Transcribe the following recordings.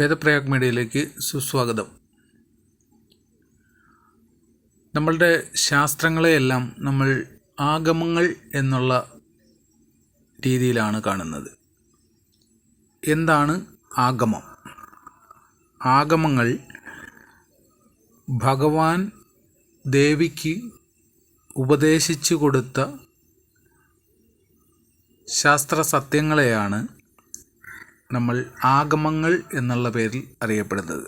വേദപ്രയാഗ് മീഡിയയിലേക്ക് സുസ്വാഗതം. നമ്മളുടെ ശാസ്ത്രങ്ങളെയെല്ലാം നമ്മൾ ആഗമങ്ങൾ എന്നുള്ള രീതിയിലാണ് കാണുന്നത്. എന്താണ് ആഗമം? ആഗമങ്ങൾ ഭഗവാൻ ദേവിക്ക് ഉപദേശിച്ചു കൊടുത്ത ശാസ്ത്ര സത്യങ്ങളെയാണ് നമ്മൾ ആഗമങ്ങൾ എന്നുള്ള പേരിൽ അറിയപ്പെടുന്നത്.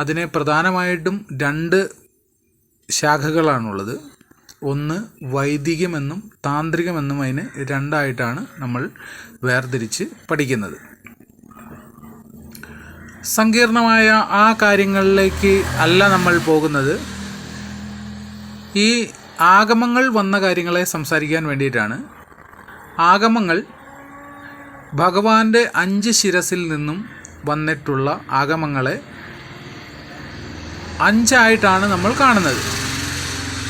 അതിനെ പ്രധാനമായിട്ടും രണ്ട് ശാഖകളാണുള്ളത്. ഒന്ന് വൈദികമെന്നും താന്ത്രികമെന്നും അതിന് രണ്ടായിട്ടാണ് നമ്മൾ വേർതിരിച്ച് പഠിക്കുന്നത്. സങ്കീർണമായ ആ കാര്യങ്ങളിലേക്ക് അല്ല നമ്മൾ പോകുന്നത്. ഈ ആഗമങ്ങൾ വന്ന കാര്യങ്ങളെ സംസാരിക്കാൻ വേണ്ടിയിട്ടാണ്. ആഗമങ്ങൾ ഭഗവാന്റെ അഞ്ച് ശിരസിൽ നിന്നും വന്നിട്ടുള്ള ആഗമങ്ങളെ അഞ്ചായിട്ടാണ് നമ്മൾ കാണുന്നത്.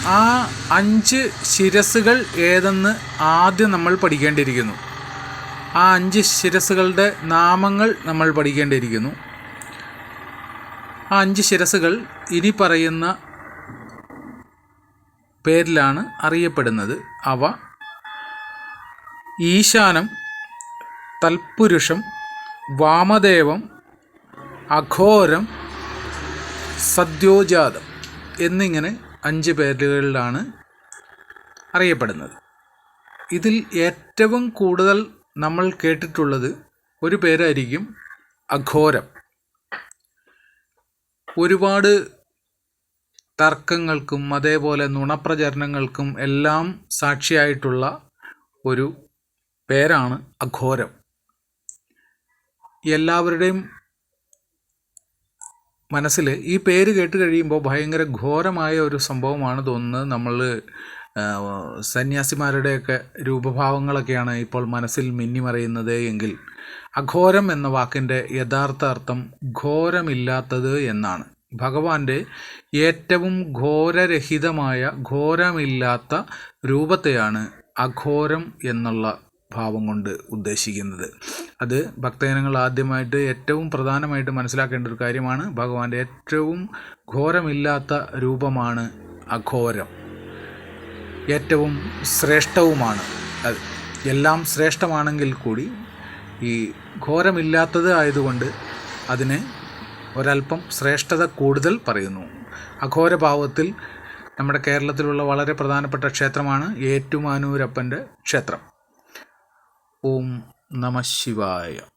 ആ അഞ്ച് ശിരസുകൾ ഏതെന്ന് ആദ്യം നമ്മൾ പഠിക്കേണ്ടിയിരിക്കുന്നു. ആ അഞ്ച് ശിരസുകളുടെ നാമങ്ങൾ നമ്മൾ പഠിക്കേണ്ടിയിരിക്കുന്നു. ആ അഞ്ച് ശിരസുകൾ ഇനി പറയുന്ന പേരിലാണ് അറിയപ്പെടുന്നത്. അവ ഈശാനം തൽപുരുഷം വാമദേവം അഘോരം സദ്യോജാതം എന്നിങ്ങനെ അഞ്ച് പേരുകളിലാണ് അറിയപ്പെടുന്നത്. ഇതിൽ ഏറ്റവും കൂടുതൽ നമ്മൾ കേട്ടിട്ടുള്ളത് ഒരു പേരായിരിക്കും അഘോരം. ഒരുപാട് തർക്കങ്ങൾക്കും അതേപോലെ നുണപ്രചരണങ്ങൾക്കും എല്ലാം സാക്ഷിയായിട്ടുള്ള ഒരു പേരാണ് അഘോരം. എല്ലാവരുടെയും മനസ്സിൽ ഈ പേര് കേട്ട് കഴിയുമ്പോൾ ഭയങ്കര ഘോരമായ ഒരു സംഭവമാണ് തോന്നുന്നത്. നമ്മൾ സന്യാസിമാരുടെയൊക്കെ രൂപഭാവങ്ങളൊക്കെയാണ് ഇപ്പോൾ മനസ്സിൽ മിന്നിമറയുന്നത് എങ്കിൽ അഘോരം എന്ന വാക്കിന്റെ യഥാർത്ഥ അർത്ഥം ഘോരമില്ലാത്തത് എന്നാണ്. ഭഗവാന്റെ ഏറ്റവും ഘോരരഹിതമായ ഘോരമില്ലാത്ത രൂപത്തെയാണ് അഘോരം എന്നുള്ള ഭാവം കൊണ്ട് ഉദ്ദേശിക്കുന്നത്. അത് ഭക്തജനങ്ങൾ ആദ്യമായിട്ട് ഏറ്റവും പ്രധാനമായിട്ട് മനസ്സിലാക്കേണ്ട ഒരു കാര്യമാണ്. ഭഗവാന്റെ ഏറ്റവും ഘോരമില്ലാത്ത രൂപമാണ് അഘോരം. ഏറ്റവും ശ്രേഷ്ഠവുമാണ് അത്. എല്ലാം ശ്രേഷ്ഠമാണെങ്കിൽ കൂടി ഈ ഘോരമില്ലാത്തത് ആയതുകൊണ്ട് അതിന് ഒരല്പം ശ്രേഷ്ഠത കൂടുതൽ പറയുന്നു. അഘോരഭാവത്തിൽ നമ്മുടെ കേരളത്തിലുള്ള വളരെ പ്രധാനപ്പെട്ട ക്ഷേത്രമാണ് ഏറ്റുമാനൂരപ്പന്റെ ക്ഷേത്രം. ഓം ナマシワヤ。